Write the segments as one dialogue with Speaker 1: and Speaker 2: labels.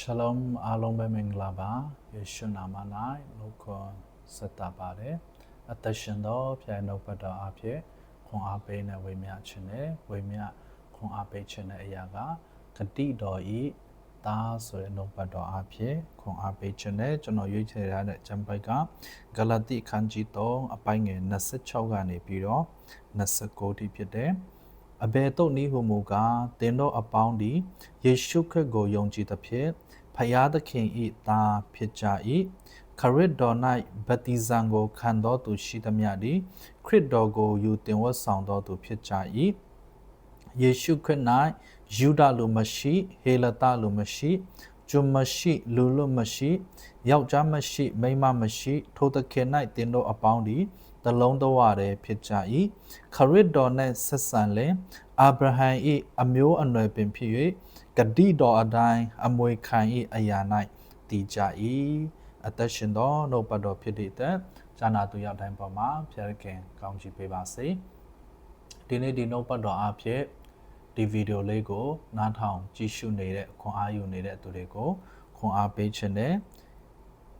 Speaker 1: Shalom အားလုံးပဲမင်္ဂလာပါယေရှုနာမ၌နှုတ်ခွန်းဆက်တာပါတယ်အသက်ရှင်သောဖျားနှုတ်ပတ်တော်အဖြစ်ခွန်အားပေးနဲ့ဝေမျှခြင်းနဲ့ဝေမျှခွန်အားပေးခြင်းနဲ့အရာကဂတိတော်ဤသားဆိုတဲ့နှုတ်ပတ်တော်အဖြစ်ခွန်အားပေးခြင်းနဲ့ကျွန်တော်ရွေးချယ်ရတဲ့ကျမ်းပိုက်ကဂလတိခန်းကြီး3အပိုင်းငယ်26ကနေပြီးတော့29ထိဖြစ်တယ် အဘယ်တော့နည်းဟုမူကားတင်တော့အပေါင်းဒီယေရှုခရစ်ကိုယုံကြည်သဖြင့်ဖယားသခင်ဤသားဖြစ်ကြ၏ခရစ်တော်၌ဗတ္တိဇံကိုခံတော်သူရှိသမျှသည် ခရစ်တော်ကိုယူတင်ဝတ်ဆောင်တော်သူဖြစ်ကြ၏ယေရှုခရစ်၌ယူဒလူမရှိ ဟေလတလူမရှိ ဂျုံမရှိလူလူမရှိယောက်ျားမရှိမိန်းမမရှိ ထိုသခင်၌တင်တော်အပေါင်းသည်တလုံးတဝတည်းဖြစ်ကြ၏ခရစ်တော်နှင့်ဆက်ဆံလင်အာဗြဟံ၏အမျိုးအနွယ်ပင်ဖြစ်၍ဂတိတော်အတိုင်းအမွေခံ၏အရာ၌တည်ကြ၏အသက်ရှင်သောနှုတ်ပတ်တော်ဖြစ်သည့်အတွက်ဇာနာသူရောက်တိုင်းပေါ်မှာဖျားခင်ကောင်းချီးပေးပါစေဒီနေ့ဒီနှုတ်ပတ်တော်အဖြစ် ဒီဗီဒီယိုလေးကိုနားထောင်ကြည့်ရှုနေတဲ့ခွန်အားယူနေတဲ့သူတွေကိုခွန်အားပေးခြင်းနဲ့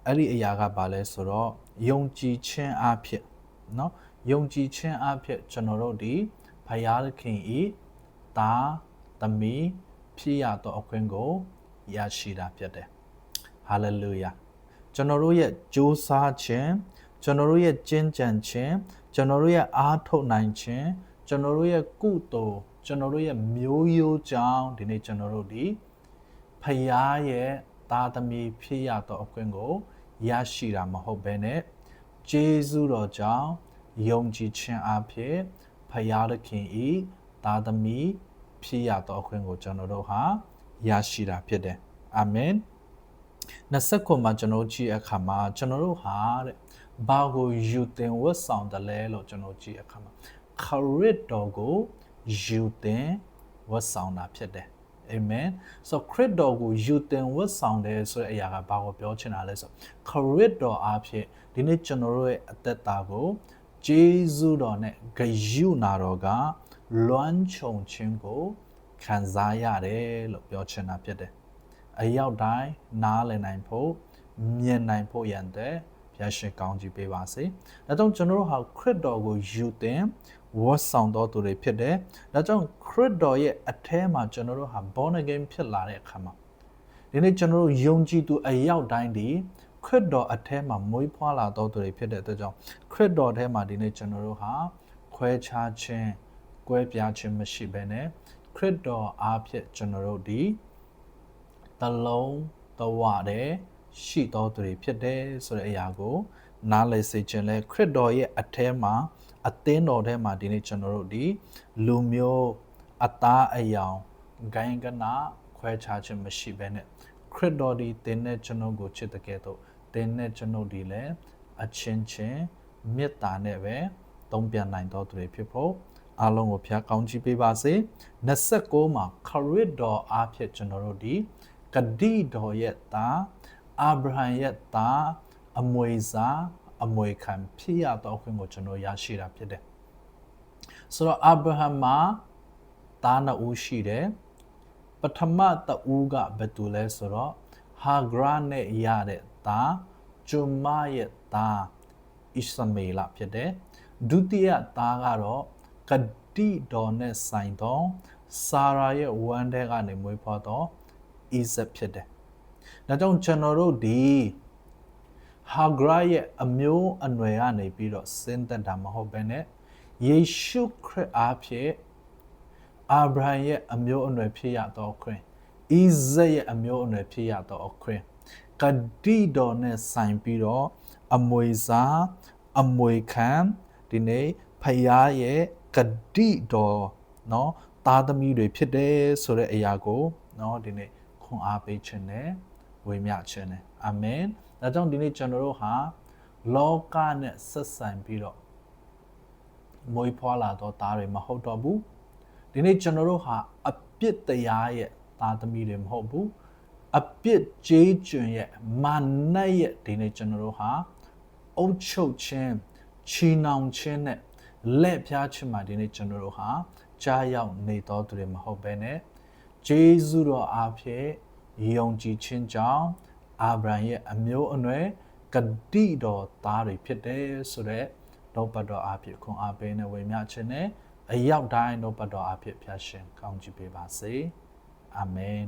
Speaker 1: အဲ့ဒီအရာကဘာလဲဆိုတော့ယုံကြည်ခြင်းအဖြစ်เนาะယုံကြည်ခြင်းအဖြစ်ကျွန်တော်တို့ဒီဖယားခင်ဤတာသမီးဖြစ်ရသောအခွင့်ကိုရရှိတာဖြစ်တယ်ဟာလေလုယာကျွန်တော်တို့ရဲ့ကြိုးစားခြင်းကျွန်တော်တို့ရဲ့ကျင့်ကြံခြင်းကျွန်တော်တို့ရဲ့အားထုတ်နိုင်ခြင်းကျွန်တော်တို့ရဲ့ကုသိုလ် ကျွန်တော်တို့ရဲ့မျိုးရိုးကြောင်းဒီနေ့ကျွန်တော်တို့ဒီဖယားရဲ့သားသမီးဖြစ်ရသောအခွင့်ကိုရရှိတာမဟုတ်ဘဲနဲ့ဂျေဇုတော်ကြောင့်ယုံကြည်ခြင်းအဖြစ်ဖယားသခင်ဤသားသမီးဖြစ်ရသောအခွင့်ကိုကျွန်တော်တို့ဟာရရှိတာဖြစ်တယ်အာမင်20ခုမှာကျွန်တော်ကြည့်အခါမှာကျွန်တော်တို့ဟာတဲ့ဘာကိုယူတင်ဝတ်ဆောင်တယ်လဲလို့ကျွန်တော်ကြည့်အခါမှာခရစ်တော်ကို ယူတင်ဝတ်ဆောင်တာဖြစ်တယ်အာမင်ဆိုခရစ်တော်ကိုယူတင်ဝတ်ဆောင်တယ်ဆိုတဲ့အရာကဘာကိုပြောချင်တာလဲဆိုခရစ်တော်အဖြစ်ဒီနေ့ကျွန်တော်တို့ရဲ့အသက်တာကိုဂျေဇုတော်နဲ့ဂယုနာတော်ကလွမ်းခြုံခြင်းကိုခံစားရတယ်လို့ပြောချင်တာဖြစ်တယ်။အရောက်တိုင်းနားလည်နိုင်ဖို့မြင်နိုင်ဖို့ရန်တဲ့ဘု ရားရှင်ကောင်းကြီးပေးပါစေ။ဒါကြောင့်ကျွန်တော်တို့ဟာခရစ်တော်ကိုယူတင်ဝတ်ဆောင်တော်သူတွေဖြစ်တယ်။ဒါကြောင့်ခရစ်တော်ရဲ့အထဲမှာကျွန်တော်တို့ဟာ born again ဖြစ်လာတဲ့အခါမှာဒီနေ့ကျွန်တော်တို့ယုံကြည်သူအရောက်တိုင်းဒီခရစ်တော်အထဲမှာမွေးဖွားလာတော်သူတွေဖြစ်တဲ့အတွက်ကြောင့်ခရစ်တော်ထဲမှာဒီနေ့ကျွန်တော်တို့ဟာခွဲခြားခြင်းကွဲပြားခြင်းမရှိဘဲနဲ့ခရစ်တော်အားဖြင့်ကျွန်တော်တို့ဒီတလုံးတဝတဲ့ ရှိတော်သူတွေဖြစ်တယ်ဆိုတဲ့အရာကို နားလည်စေခြင်းလဲခရစ်တော်ရဲ့အထဲမှာအသင်းတော်ထဲမှာဒီနေ့ကျွန်တော်တို့ဒီလူမျိုးအသားအယောင်ဂိုင်းကနာခွဲခြားခြင်းမရှိဘဲနဲ့ခရစ်တော်ဒီတင်းနဲ့ကျွန်တော်ကိုချစ်တဲ့ကဲ့သို့တင်းနဲ့ကျွန်တော်ဒီလည်းအချင်းချင်းမေတ္တာနဲ့ပဲသုံးပြန်နိုင်တော်သူတွေဖြစ်ဖို့အားလုံးကိုဖျားကောင်းချီးပေးပါစေ29မှာခရစ်တော်အားဖြင့်ကျွန်တော်တို့ဒီဂတိတော်ရဲ့သား အာဗြဟံရဲ့သားအမွေစားအမွေခံဖြစ်ရတော့ခွင့်ကိုကျွန်တော်ရရှိတာဖြစ်တယ်ဆိုတော့အာဗြဟံမှာသားနှစ်ဦးရှိတယ်ပထမတဦးကဘယ်သူလဲဆိုတော့ဟာဂရာနဲ့ရတဲ့သားဂျုမရဲ့သားဣစမေလဖြစ်တယ်ဒုတိယသားကတော့ဂတိတော်နဲ့ဆိုင်သောစာရာရဲ့ဝမ်းထဲကနေမွေးဖွားသောဣဇက်ဖြစ်တယ် ဒါကြောင့်ကျွန်တော်တို့ဒီဟာဂရာရဲ့အမျိုးအနွယ်ကနေပြီးတော့စင်သက်တာမဟုတ်ဘဲနဲ့ယေရှုခရစ်အားဖြင့်အာဗြဟံရဲ့အမျိုးအနွယ်ဖြစ်ရသောခွင့်ဣဇက်ရဲ့အမျိုးအနွယ်ဖြစ်ရသောခွင့်ဂတိတော်နဲ့ဆိုင်ပြီးတော့အမွေစားအမွေခံဒီနေ့ဖယားရဲ့ဂတိတော်เนาะသားသမီးတွေဖြစ်တယ်ဆိုတဲ့အရာကိုเนาะဒီနေ့ခွန်အားပေးခြင်းနဲ့ ဝေမျှခြင်းနဲ့အာမင်ဒါကြောင့်ဒီနေ့ကျွန်တော်တို့ဟာလောကနဲ့ဆက်ဆံပြီးတော့မွေးဖွားလာတော့သားတွေမဟုတ်တော့ဘူးဒီနေ့ကျွန်တော်တို့ဟာအပြစ်တရားရဲ့သားသမီးတွေမဟုတ်ဘူးအပြစ်ကြေးကျွန်ရဲ့မာနရဲ့ဒီနေ့ကျွန်တော်တို့ဟာအုပ်ချုပ်ခြင်းချီနှောင်ခြင်းနဲ့လက်ဖြားခြင်းမှာဒီနေ့ကျွန်တော်တို့ဟာကြားရောက်နေတော်သူတွေမဟုတ်ဘဲနဲ့ဂျေဇုတော်အားဖြင့် ယုံကြည်ခြင်းကြောင့်အာဗြဟံရဲ့အမျိုးအနွယ်ဂတိတော်သားတွေဖြစ်တယ်ဆိုတော့လောပတ်တော်အဖြစ်ခွန်အားပေးနေဝေမျှခြင်းနဲ့အရောက်တိုင်းလောပတ်တော်အဖြစ်ဖျက်ရှင်ကောင်းချီးပေးပါစေအာမင်